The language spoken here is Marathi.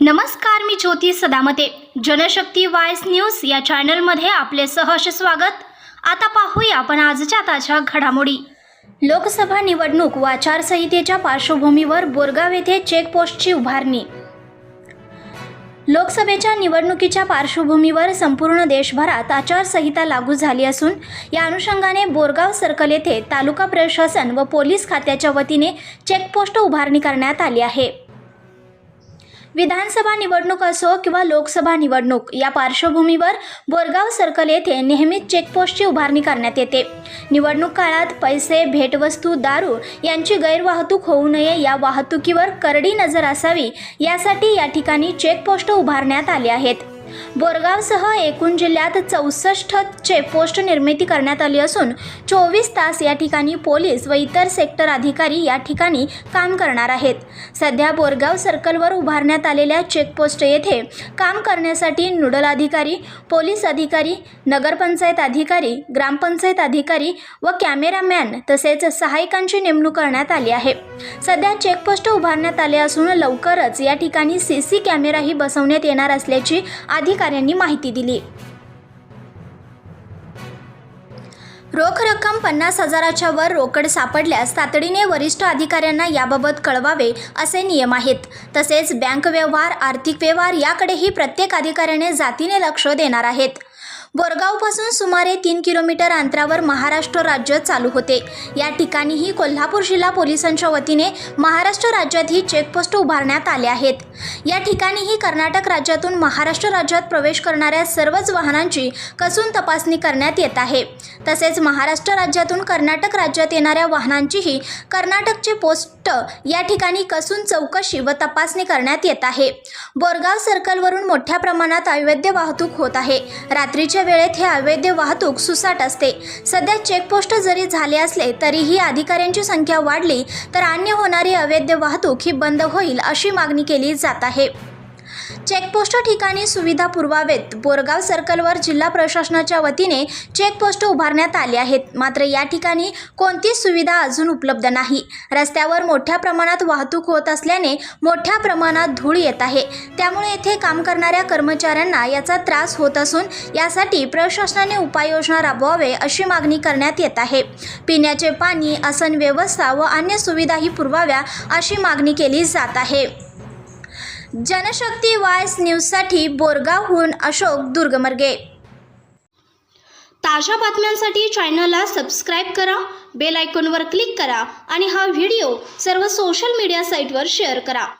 नमस्कार मी ज्योती सदामते. जनशक्ती वायस न्यूज या चॅनलमध्ये आपले सहर्ष स्वागत. आता पाहूया आपण आजच्या ताज्या घडामोडी. लोकसभा निवडणूक व आचारसंहितेच्या पार्श्वभूमीवर बोरगाव येथे चेकपोस्टची उभारणी. लोकसभेच्या निवडणुकीच्या पार्श्वभूमीवर संपूर्ण देशभरात आचारसंहिता लागू झाली असून या अनुषंगाने बोरगाव सर्कल येथे तालुका प्रशासन व पोलीस खात्याच्या वतीने चेकपोस्ट उभारणी करण्यात आली आहे. विधानसभा निवडणूक असो किंवा लोकसभा निवडणूक या पार्श्वभूमीवर बोरगाव सर्कल येथे नेहमीच चेकपोस्टची उभारणी करण्यात येते. निवडणूक काळात पैसे भेटवस्तू दारू यांची गैरवाहतूक होऊ नये या वाहतुकीवर करडी नजर असावी यासाठी या ठिकाणी चेकपोस्ट उभारण्यात आले आहेत. बोरगावसह एकूण जिल्ह्यात चौसष्ट चेकपोस्ट निर्मिती करण्यात आली असून चोवीस तास या ठिकाणी पोलीस व इतर सेक्टर अधिकारी या ठिकाणी काम करणार आहेत. सध्या बोरगाव सर्कलवर उभारण्यात आलेल्या चेकपोस्ट येथे काम करण्यासाठी नोडल अधिकारी पोलीस अधिकारी नगरपंचायत अधिकारी ग्रामपंचायत अधिकारी व कॅमेरामॅन तसेच सहाय्यकांची नेमणूक करण्यात आली आहे. सध्या चेकपोस्ट उभारण्यात आले असून लवकरच या ठिकाणी सी सी कॅमेराही बसवण्यात येणार असल्याची अधिकाऱ्यांनी माहिती दिली. रोख रक्कम पन्नास हजाराच्या वर रोकड सापडल्यास तातडीने वरिष्ठ अधिकाऱ्यांना याबाबत कळवावे असे नियम आहेत. तसेच बँक व्यवहार आर्थिक व्यवहार याकडेही प्रत्येक अधिकाऱ्याने जातीने लक्ष देणार आहेत. बोरगावपासून सुमारे तीन किलोमीटर अंतरावर महाराष्ट्र राज्य चालू होते. या ठिकाणीही कोल्हापूर जिल्हा पोलिसांच्या वतीने महाराष्ट्र राज्यात ही चेकपोस्ट उभारण्यात आले आहेत. या ठिकाणीही कर्नाटक राज्यातून महाराष्ट्र राज्यात प्रवेश करणाऱ्या सर्वच वाहनांची कसून तपासणी करण्यात येत आहे. तसेच महाराष्ट्र राज्यातून कर्नाटक राज्यात येणाऱ्या वाहनांचीही कर्नाटकचे पोस्ट या ठिकाणी कसून चौकशी व तपासणी करण्यात येत आहे. बोरगाव सर्कलवरून मोठ्या प्रमाणात अवैध वाहतूक होत आहे. रात्रीच्या वेळेत हे अवैध वाहतूक सुसाट असते. सध्या चेकपोस्ट जरी झाले असले तरीही अधिकाऱ्यांची संख्या वाढली तर अन्य होणारी अवैध वाहतूक ही बंद होईल अशी मागणी केली जात आहे. चेकपोस्ट ठिकाणी सुविधा पुरवावेत. बोरगाव सर्कलवर जिल्हा प्रशासनाच्या वतीने चेकपोस्ट उभारण्यात आले आहेत. मात्र या ठिकाणी कोणतीच सुविधा अजून उपलब्ध नाही. रस्त्यावर मोठ्या प्रमाणात वाहतूक होत असल्याने मोठ्या प्रमाणात धूळ येत आहे. त्यामुळे येथे काम करणाऱ्या कर्मचाऱ्यांना याचा त्रास होत असून यासाठी प्रशासनाने उपाययोजना राबवावे अशी मागणी करण्यात येत आहे. पिण्याचे पाणी आसन व्यवस्था व अन्य सुविधाही पुरवाव्या अशी मागणी केली जात आहे. जनशक्ती वायस न्यूजसाठी बोरगावहून अशोक दुर्गमर्गे. ताज्या बातम्यांसाठी चॅनलला सबस्क्राईब करा बेल आयकॉनवर क्लिक करा आणि हा व्हिडिओ सर्व सोशल मीडिया साईटवर शेअर करा.